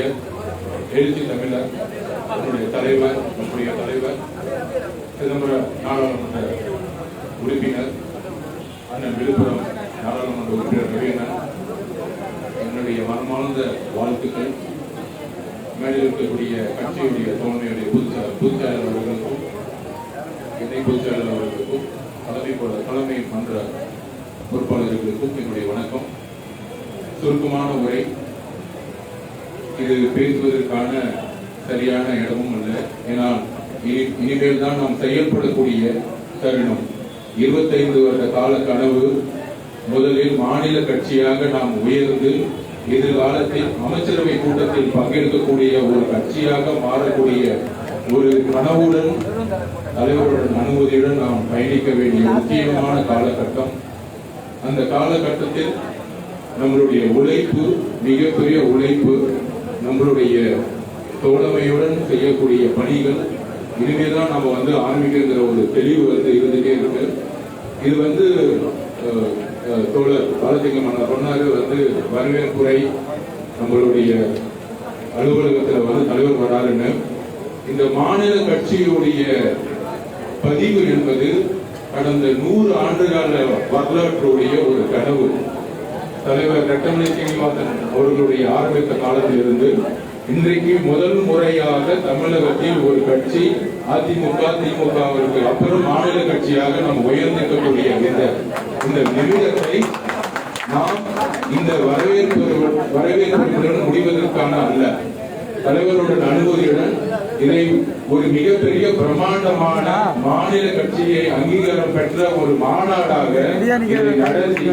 எழுச்சி தமிழர் நம்முடைய தலைவர் நம்முடைய தலைவர் சிதம்பரம் நாடாளுமன்ற உறுப்பினர் அண்ணன் விழுப்புரம் நாடாளுமன்ற உறுப்பினர் ரவீந்திரன் என்னுடைய மனமார்ந்த வாழ்த்துக்கள். மேலே இருக்கக்கூடிய கட்சியுடைய தோழமையுடைய பொதுச்செயலர் பொதுச்செயலர் அவர்களுக்கும் இணை பொதுச்செயலர் அவர்களுக்கும் தலைமை பொ- தலைமை மன்ற பொறுப்பாளர்களுக்கும் என்னுடைய வணக்கம். சுருக்கமான உரை. இது பேசுவதற்கான சரியான இடமும் அல்ல. ஏனால் இனி இனிமேல் தான் நாம் செயல்படக்கூடிய தருணம். இருபத்தைந்து வருட கால கனவு முதலில் மாநில கட்சியாக நாம் உயர்ந்து எதிர்காலத்தில் அமைச்சரவை கூட்டத்தில் பங்கெடுக்கக்கூடிய ஒரு கட்சியாக மாறக்கூடிய ஒரு கனவுடன் தலைவருடன் அனுமதியுடன் நாம் பயணிக்க வேண்டிய முக்கியமான காலகட்டம். அந்த காலகட்டத்தில் நம்மளுடைய உழைப்பு மிகப்பெரிய உழைப்பு நம்மளுடைய தோழமையுடன் செய்யக்கூடிய பணிகள் இனிமேல் தான் நம்ம வந்து ஆரம்பிக்கிற ஒரு தெளிவு வந்து இருந்துட்டே இருக்கு. இது வந்து தோழர் பாலசிங்கம் அண்ணா சொன்னாரு வந்து வரவேற்புரை நம்மளுடைய அலுவலகத்தில் வந்து தலைவர் வராருன்னு. இந்த மாநில கட்சியுடைய பதிவு என்பது கடந்த நூறு ஆண்டுகால வரலாற்றுடைய ஒரு கனவு. தலைவர் ரெட்டமலை சீனிவாசன் அவர்களுடைய ஆரம்பித்த காலத்திலிருந்து இன்றைக்கு முதல் முறையாக தமிழகத்தில் ஒரு கட்சி அதிமுக திமுகவிற்கு அப்புறம் மாநில கட்சியாக நாம் உயர்ந்திருக்கக்கூடிய இந்த இந்த நிமிடத்தை நாம் இந்த வரவேற்பு வரவேற்புடன் முடிவதற்கான அல்ல. தலைவருடன் அனுமதியுடன் இதை ஒரு மிகப்பெரிய பிரமாண்டமான மாநில கட்சியை அங்கீகாரம் பெற்ற ஒரு மாநாடாக நடத்தி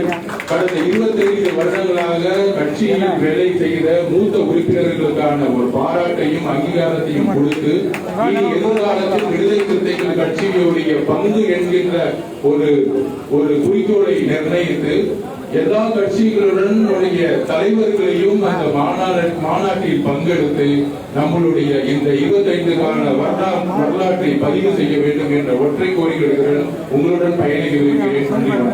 கடந்த 25 வருடங்களாக கட்சியில் வேலை செய்த மூத்த உறுப்பினர்களுக்கான ஒரு பாராட்டையும் அங்கீகாரத்தையும் கொடுத்து இனி எதிர்காலத்தில் விடுதலை சிறுத்தைகள் கட்சியுடைய பங்கு என்கின்ற ஒரு ஒரு குறிக்கோளை நிர்ணயித்து எல்லா கட்சிகளுடன் உடைய தலைவர்களையும் அந்த மாநாடு மாநாட்டில் பங்கெடுத்து நம்மளுடைய இந்த இருபத்தைந்து கால வரலாற்றை பதிவு செய்ய வேண்டும் என்ற ஒற்றை கோரிக்கைகளுடன் உங்களுடன் பயணிக்க இருக்கிறேன்